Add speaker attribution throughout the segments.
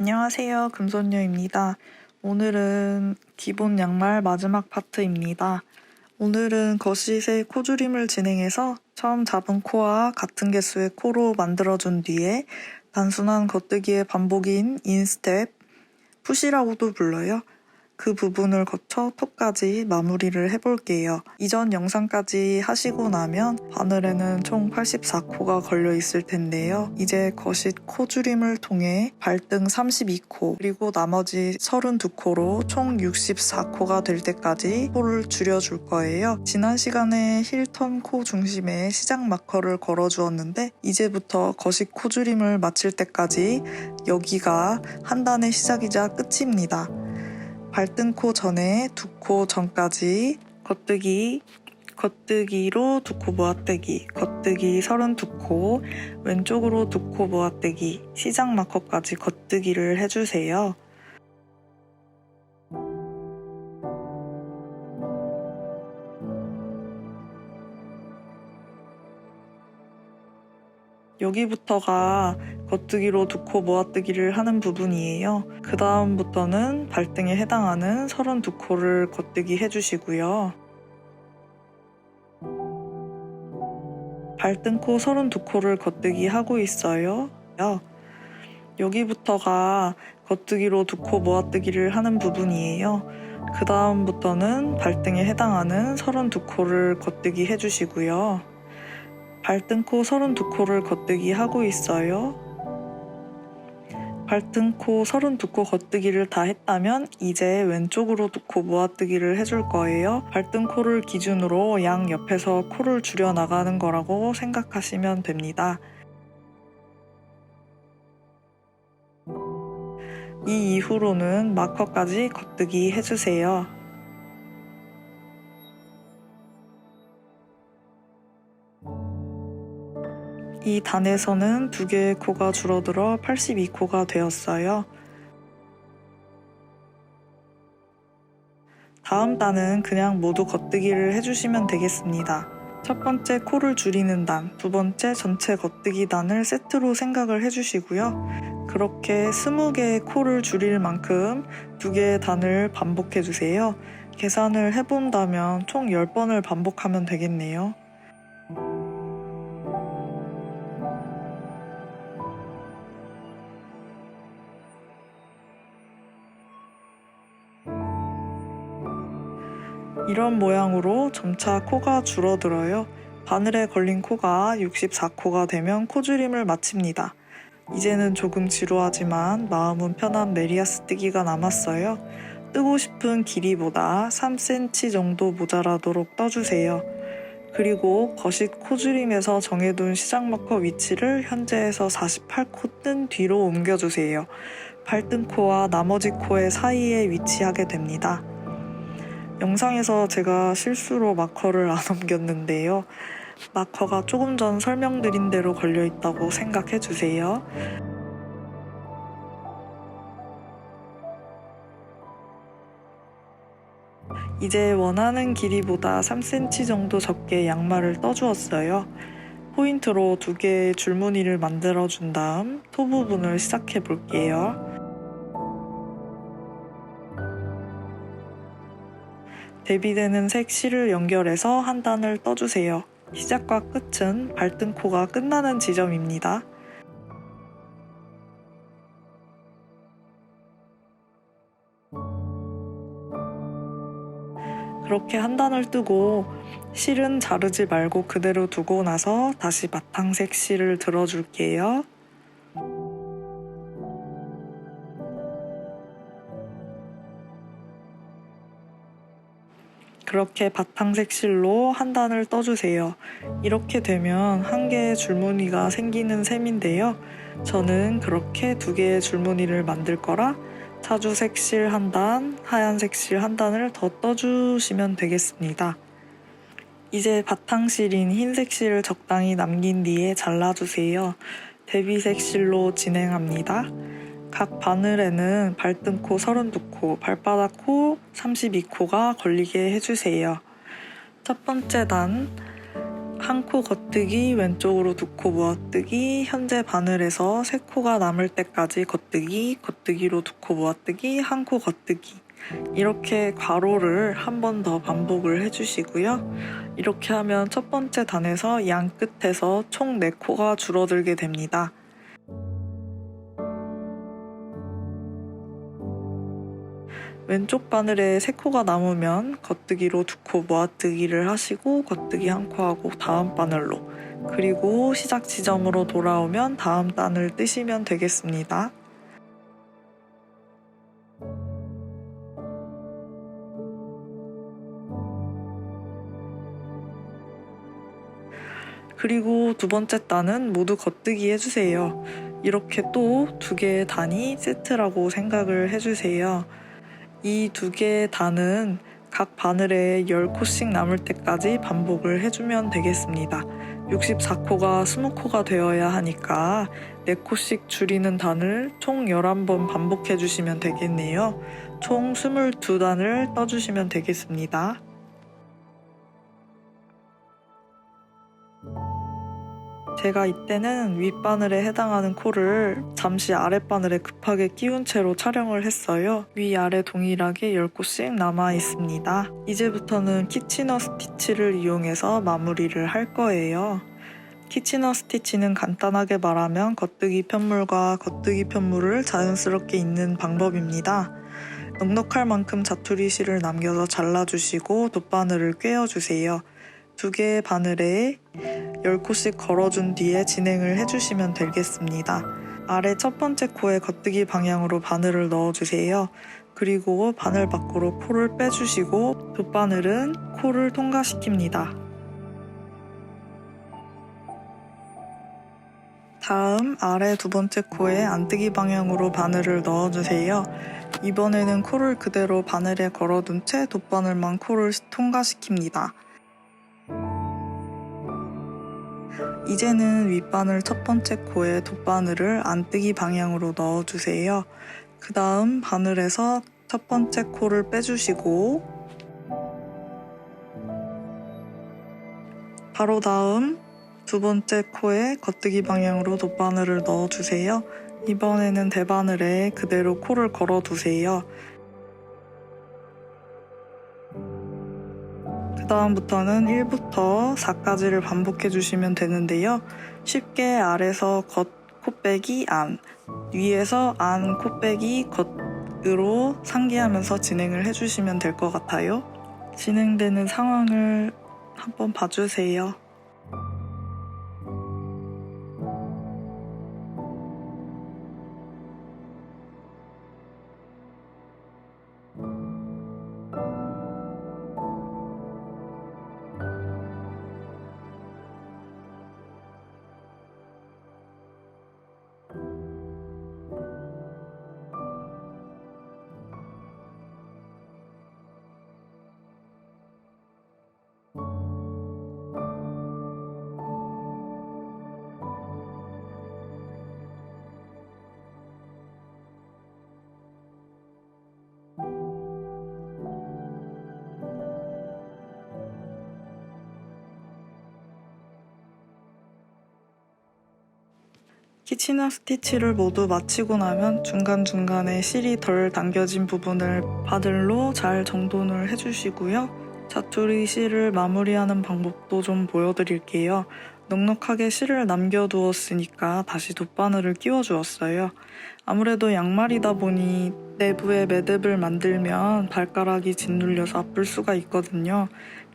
Speaker 1: 안녕하세요. 금손녀입니다. 오늘은 기본 양말 마지막 파트입니다. 오늘은 거시세 코줄임을 진행해서 처음 잡은 코와 같은 개수의 코로 만들어준 뒤에 단순한 겉뜨기의 반복인 인스텝, 푸시라고도 불러요. 그 부분을 거쳐 톡까지 마무리를 해볼게요. 이전 영상까지 하시고 나면 바늘에는 총 84코가 걸려 있을 텐데요. 이제 거실 코줄임을 통해 발등 32코 그리고 나머지 32코로 총 64코가 될 때까지 코를 줄여줄 거예요. 지난 시간에 힐턴 코 중심에 시작 마커를 걸어주었는데 이제부터 거식 코줄임을 마칠 때까지 여기가 한 단의 시작이자 끝입니다. 발등코 전에 두 코 전까지 겉뜨기, 겉뜨기로 두 코 모아떼기, 겉뜨기 32코, 왼쪽으로 두 코 모아떼기, 시작 마커까지 겉뜨기를 해주세요. 여기부터가 겉뜨기로 두 코 모아뜨기를 하는 부분이에요. 그 다음부터는 발등에 해당하는 32코를 겉뜨기 해주시고요. 발등코 32코를 겉뜨기 하고 있어요. 여기부터가 겉뜨기로 두 코 모아뜨기를 하는 부분이에요. 그 다음부터는 발등에 해당하는 32코를 겉뜨기 해주시고요. 발등코 32코를 겉뜨기 하고 있어요. 발등코 32코 겉뜨기를 다 했다면 이제 왼쪽으로 두 코 모아뜨기를 해줄 거예요. 발등코를 기준으로 양 옆에서 코를 줄여 나가는 거라고 생각하시면 됩니다. 이 이후로는 마커까지 겉뜨기 해주세요. 이 단에서는 두 개의 코가 줄어들어 82코가 되었어요. 다음 단은 그냥 모두 겉뜨기를 해주시면 되겠습니다. 첫 번째 코를 줄이는 단, 두 번째 전체 겉뜨기 단을 세트로 생각을 해주시고요. 그렇게 20개의 코를 줄일 만큼 두 개의 단을 반복해주세요. 계산을 해본다면 총 10번을 반복하면 되겠네요. 이런 모양으로 점차 코가 줄어들어요. 바늘에 걸린 코가 64코가 되면 코줄임을 마칩니다. 이제는 조금 지루하지만 마음은 편한 메리아스 뜨기가 남았어요. 뜨고 싶은 길이보다 3cm 정도 모자라도록 떠주세요. 그리고 거식 코줄임에서 정해둔 시작 마커 위치를 현재에서 48코 뜬 뒤로 옮겨주세요. 발등코와 나머지 코의 사이에 위치하게 됩니다. 영상에서 제가 실수로 마커를 안 옮겼는데요. 마커가 조금 전 설명드린 대로 걸려 있다고 생각해 주세요. 이제 원하는 길이보다 3cm 정도 적게 양말을 떠주었어요. 포인트로 두 개의 줄무늬를 만들어 준 다음 토 부분을 시작해 볼게요. 대비되는 색 실을 연결해서 한 단을 떠주세요. 시작과 끝은 발등코가 끝나는 지점입니다. 그렇게 한 단을 뜨고 실은 자르지 말고 그대로 두고 나서 다시 바탕색 실을 들어줄게요. 그렇게 바탕색 실로 한 단을 떠주세요. 이렇게 되면 한 개의 줄무늬가 생기는 셈인데요. 저는 그렇게 두 개의 줄무늬를 만들 거라 차주색 실 한 단, 하얀색 실 한 단을 더 떠주시면 되겠습니다. 이제 바탕실인 흰색 실을 적당히 남긴 뒤에 잘라주세요. 대비색 실로 진행합니다. 각 바늘에는 발등코 32코, 발바닥코 32코가 걸리게 해주세요. 첫 번째 단, 한 코 겉뜨기, 왼쪽으로 두 코 모아뜨기, 현재 바늘에서 세 코가 남을 때까지 겉뜨기, 겉뜨기로 두 코 모아뜨기, 한 코 겉뜨기. 이렇게 괄호를 한 번 더 반복을 해주시고요. 이렇게 하면 첫 번째 단에서 양 끝에서 총 4코가 줄어들게 됩니다. 왼쪽 바늘에 세 코가 남으면 겉뜨기로 두 코 모아뜨기를 하시고 겉뜨기 한 코 하고 다음 바늘로 그리고 시작 지점으로 돌아오면 다음 단을 뜨시면 되겠습니다. 그리고 두 번째 단은 모두 겉뜨기 해주세요. 이렇게 또 두 개의 단이 세트라고 생각을 해주세요. 이 두 개의 단은 각 바늘에 10코씩 남을 때까지 반복을 해주면 되겠습니다. 64코가 20코가 되어야 하니까 4코씩 줄이는 단을 총 11번 반복해 주시면 되겠네요. 총 22단을 떠주시면 되겠습니다. 제가 이때는 윗바늘에 해당하는 코를 잠시 아랫바늘에 급하게 끼운 채로 촬영을 했어요. 위아래 동일하게 10코씩 남아 있습니다. 이제부터는 키치너 스티치를 이용해서 마무리를 할 거예요. 키치너 스티치는 간단하게 말하면 겉뜨기 편물과 겉뜨기 편물을 자연스럽게 잇는 방법입니다. 넉넉할 만큼 자투리 실을 남겨서 잘라주시고 돗바늘을 꿰어주세요. 두 개의 바늘에 10코씩 걸어준 뒤에 진행을 해주시면 되겠습니다. 아래 첫 번째 코에 겉뜨기 방향으로 바늘을 넣어주세요. 그리고 바늘 밖으로 코를 빼주시고 돗바늘은 코를 통과시킵니다. 다음 아래 두 번째 코에 안뜨기 방향으로 바늘을 넣어주세요. 이번에는 코를 그대로 바늘에 걸어둔 채 돗바늘만 코를 통과시킵니다. 이제는 윗바늘 첫 번째 코에 돗바늘을 안뜨기 방향으로 넣어주세요. 그 다음 바늘에서 첫 번째 코를 빼주시고 바로 다음 두 번째 코에 겉뜨기 방향으로 돗바늘을 넣어주세요. 이번에는 대바늘에 그대로 코를 걸어두세요. 그 다음부터는 1부터 4까지를 반복해 주시면 되는데요. 쉽게 아래서 겉 코 빼기 안, 위에서 안 코 빼기 겉으로 상기하면서 진행을 해주시면 될 것 같아요. 진행되는 상황을 한번 봐주세요. 치나 스티치를 모두 마치고 나면 중간중간에 실이 덜 당겨진 부분을 바늘로 잘 정돈을 해주시고요. 자투리 실을 마무리하는 방법도 좀 보여드릴게요. 넉넉하게 실을 남겨두었으니까 다시 돗바늘을 끼워주었어요. 아무래도 양말이다 보니 내부에 매듭을 만들면 발가락이 짓눌려서 아플 수가 있거든요.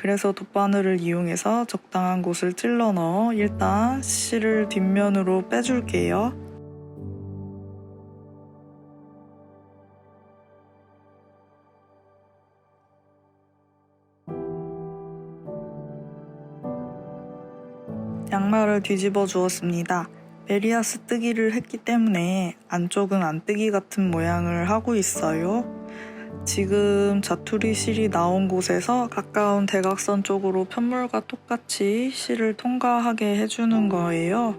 Speaker 1: 그래서 돗바늘을 이용해서 적당한 곳을 찔러 넣어 일단 실을 뒷면으로 빼줄게요. 양말을 뒤집어 주었습니다. 메리아스 뜨기를 했기 때문에 안쪽은 안 뜨기 같은 모양을 하고 있어요. 지금 자투리 실이 나온 곳에서 가까운 대각선 쪽으로 편물과 똑같이 실을 통과하게 해주는 거예요.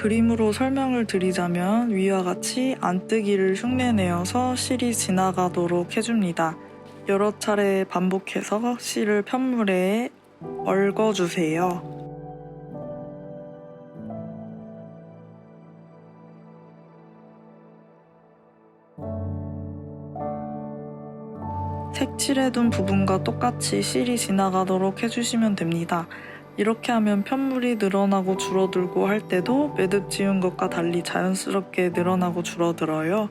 Speaker 1: 그림으로 설명을 드리자면 위와 같이 안뜨기를 흉내내어서 실이 지나가도록 해줍니다. 여러 차례 반복해서 실을 편물에 얽어주세요. 칠해둔 부분과 똑같이 실이 지나가도록 해주시면 됩니다. 이렇게 하면 편물이 늘어나고 줄어들고 할 때도 매듭 지은 것과 달리 자연스럽게 늘어나고 줄어들어요.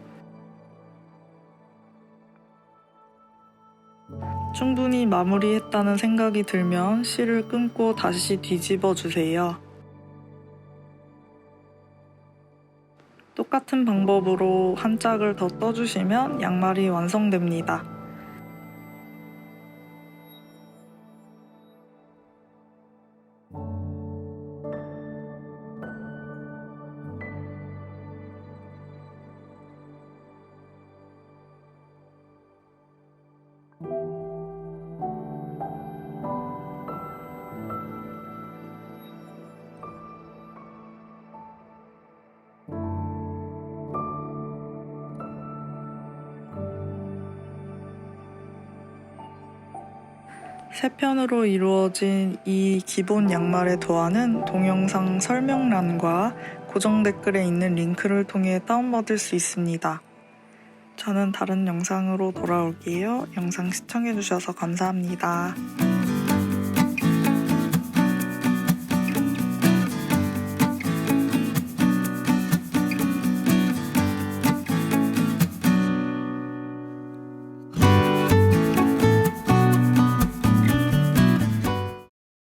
Speaker 1: 충분히 마무리했다는 생각이 들면 실을 끊고 다시 뒤집어 주세요. 똑같은 방법으로 한 짝을 더 떠주시면 양말이 완성됩니다. 세 편으로 이루어진 이 기본 양말의 도안은 동영상 설명란과 고정 댓글에 있는 링크를 통해 다운받을 수 있습니다. 저는 다른 영상으로 돌아올게요. 영상 시청해주셔서 감사합니다.